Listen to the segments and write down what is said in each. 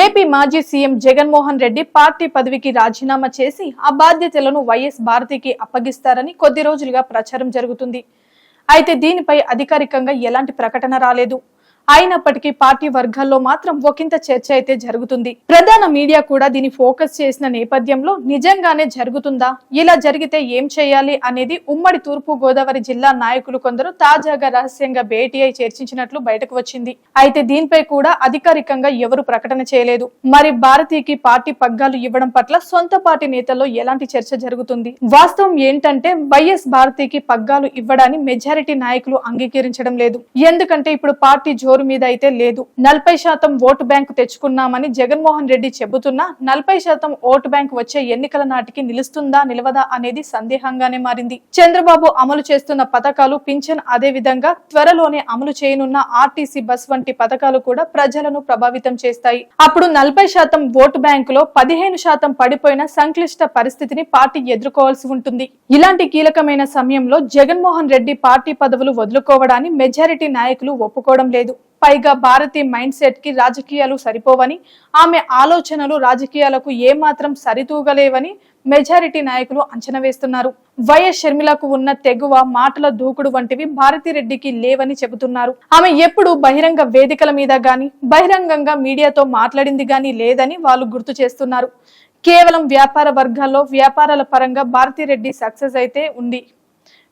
AP మాజీ CM Jaganmohan Reddy party పదవికి రాజీనామా చేసి ఆ బాధ్యతలను వైఎస్ భారతికి అప్పగిస్తారని కొద్ది రోజులుగా ప్రచారం జరుగుతుంది. అయితే దీనిపై అధికారికంగా ఎలాంటి ప్రకటన రాలేదు. అయినప్పటికీ పార్టీ వర్గాల్లో మాత్రం ఒకంత చర్చ అయితే జరుగుతుంది. ప్రధాన మీడియా కూడా దీని ఫోకస్ చేసిన నేపథ్యంలో నిజంగానే జరుగుతుందా? ఇలా జరిగితే ఏం చేయాలి అనేది ఉమ్మడి తూర్పు గోదావరి జిల్లా నాయకులు కొందరు తాజాగా రహస్యంగా భేటీ అయి చర్చించినట్లు బయటకు వచ్చింది. అయితే దీనిపై కూడా అధికారికంగా ఎవరు ప్రకటన చేయలేదు. మరి భారతీయకి పార్టీ పగ్గాలు ఇవ్వడం పట్ల సొంత పార్టీ నేతల్లో ఎలాంటి చర్చ జరుగుతుంది? వాస్తవం ఏంటంటే వైఎస్ భారతీకి పగ్గాలు ఇవ్వడాన్ని మెజారిటీ నాయకులు అంగీకరించడం లేదు. ఎందుకంటే ఇప్పుడు పార్టీ జోరు మీద అయితే లేదు. నలభై శాతం ఓటు బ్యాంకు తెచ్చుకున్నామని జగన్మోహన్ రెడ్డి చెబుతున్నా నలభై శాతం ఓటు బ్యాంక్ వచ్చే ఎన్నికల నాటికి నిలుస్తుందా నిలవదా అనేది సందేహంగానే మారింది. చంద్రబాబు అమలు చేస్తున్న పథకాలు పింఛన్ అదే విధంగా త్వరలోనే అమలు చేయనున్న ఆర్టీసీ బస్ వంటి పథకాలు కూడా ప్రజలను ప్రభావితం చేస్తాయి. అప్పుడు నలభై శాతం ఓటు బ్యాంకులో పదిహేను శాతం పడిపోయిన సంక్లిష్ట పరిస్థితిని పార్టీ ఎదుర్కోవాల్సి ఉంటుంది. ఇలాంటి కీలకమైన సమయంలో జగన్మోహన్ రెడ్డి పార్టీ పదవులు వదులుకోవడాన్ని మెజారిటీ నాయకులు ఒప్పుకోవడం లేదు. పైగా భారతి మైండ్ సెట్కి రాజకీయాలు సరిపోవని ఆమె ఆలోచనలు రాజకీయాలకు ఏమాత్రం సరితూగలేవని మెజారిటీ నాయకులు అంచనా వేస్తున్నారు. వైఎస్ షర్మిలకు ఉన్న తెగువ మాటల దూకుడు వంటివి భారతిరెడ్డికి లేవని చెబుతున్నారు. ఆమె ఎప్పుడు బహిరంగ వేదికల మీద గాని బహిరంగంగా మీడియాతో మాట్లాడింది గాని లేదని వాళ్ళు గుర్తు చేస్తున్నారు. కేవలం వ్యాపార వర్గాల్లో వ్యాపారాల పరంగా భారతిరెడ్డి సక్సెస్ అయితే ఉంది.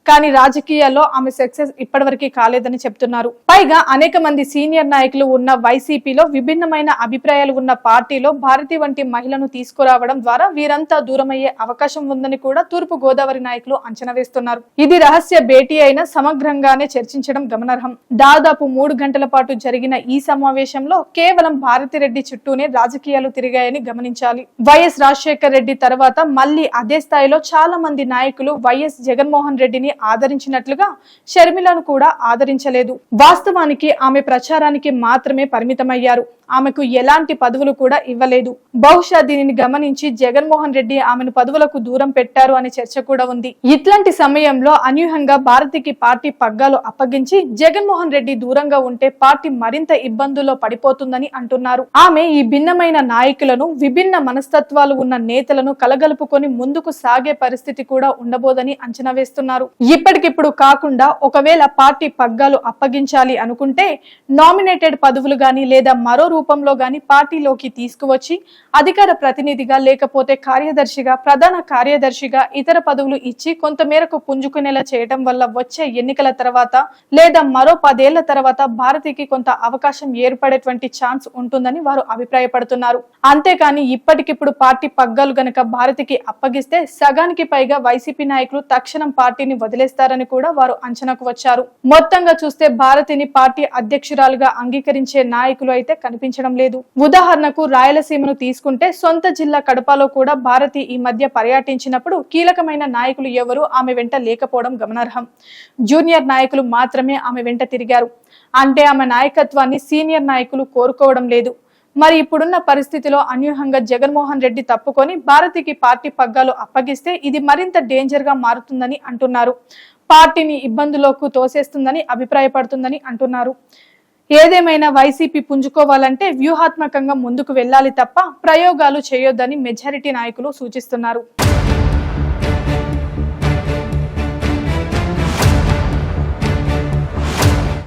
కానీ రాజకీయాల్లో ఆమె సక్సెస్ ఇప్పటివరకు కాలేదని చెప్తున్నారు. పైగా అనేక మంది సీనియర్ నాయకులు ఉన్న వైసీపీలో విభిన్నమైన అభిప్రాయాలు ఉన్న పార్టీలో భారతి వంటి మహిళను తీసుకురావడం ద్వారా వీరంతా దూరమయ్యే అవకాశం ఉందని కూడా తూర్పు గోదావరి నాయకులు అంచనా వేస్తున్నారు. ఇది రహస్య భేటీ అయిన సమగ్రంగానే చర్చించడం గమనార్హం. దాదాపు మూడు గంటల పాటు జరిగిన ఈ సమావేశంలో కేవలం భారతిరెడ్డి చుట్టూనే రాజకీయాలు తిరిగాయని గమనించాలి. వైఎస్ రాజశేఖర్ రెడ్డి తర్వాత మళ్ళీ అదే స్థాయిలో చాలా మంది నాయకులు వైఎస్ జగన్మోహన్ రెడ్డిని ఆదరించినట్లుగా షర్మిలను కూడా ఆదరించలేదు. వాస్తవానికి ఆమె ప్రచారానికి మాత్రమే పరిమితమయ్యారు. ఆమెకు ఎలాంటి పదవులు కూడా ఇవ్వలేదు. బహుశా దీనిని గమనించి జగన్మోహన్ రెడ్డి ఆమెను పదవులకు దూరం పెట్టారు అనే చర్చ కూడా ఉంది. ఇట్లాంటి సమయంలో అనూహ్యంగా భారతికి పార్టీ పగ్గాలు అప్పగించి జగన్మోహన్ రెడ్డి దూరంగా ఉంటే పార్టీ మరింత ఇబ్బందుల్లో పడిపోతుందని అంటున్నారు. ఆమె ఈ భిన్నమైన నాయకులను విభిన్న మనస్తత్వాలు ఉన్న నేతలను కలగలుపుకొని ముందుకు సాగే పరిస్థితి కూడా ఉండబోదని అంచనా వేస్తున్నారు. ఇప్పటికిప్పుడు కాకుండా ఒకవేళ పార్టీ పగ్గాలు అప్పగించాలి అనుకుంటే నామినేటెడ్ పదవులు గాని లేదా మరో రూపంలో గాని పార్టీలోకి తీసుకువచ్చి అధికార ప్రతినిధిగా లేకపోతే కార్యదర్శిగా ప్రధాన కార్యదర్శిగా ఇతర పదవులు ఇచ్చి కొంతమేరకు పుంజుకునేలా చేయడం వల్ల వచ్చే ఎన్నికల తర్వాత లేదా మరో పదేళ్ళ తర్వాత భారతికి కొంత అవకాశం ఏర్పడేటువంటి ఛాన్స్ ఉంటుందని వారు అభిప్రాయపడుతున్నారు. అంతేకాని ఇప్పటికిప్పుడు పార్టీ పగ్గాలు గనక భారతికి అప్పగిస్తే సగానికి పైగా వైసీపీ నాయకులు తక్షణం పార్టీని వదిలేస్తారని కూడా వారు అంచనాకు వచ్చారు. మొత్తంగా చూస్తే భారతిని పార్టీ అధ్యక్షురాలుగా అంగీకరించే నాయకులు అయితే కనిపించడం లేదు. ఉదాహరణకు రాయలసీమను తీసుకుంటే సొంత జిల్లా కడపలో కూడా భారతి ఈ మధ్య పర్యటించినప్పుడు కీలకమైన నాయకులు ఎవరు? ఆమె వెంట లేకపోవడం గమనార్హం. జూనియర్ నాయకులు మాత్రమే ఆమె వెంట తిరిగారు. అంటే ఆమె నాయకత్వాన్ని సీనియర్ నాయకులు కోరుకోవడం లేదు. మరి ఇప్పుడున్న పరిస్థితిలో అన్యూహంగా జగన్మోహన్ రెడ్డి తప్పుకొని భారతికి పార్టీ పగ్గాలు అప్పగిస్తే ఇది మరింత డేంజర్గా మారుతుందని అంటున్నారు. పార్టీని ఇబ్బందులకు తోసేస్తుందని అభిప్రాయపడుతుందని అంటున్నారు. ఏదేమైనా వైసీపీ పుంజుకోవాలంటే వ్యూహాత్మకంగా ముందుకు వెళ్ళాలి తప్ప ప్రయోగాలు చేయొద్దని మెజారిటీ నాయకులు సూచిస్తున్నారు.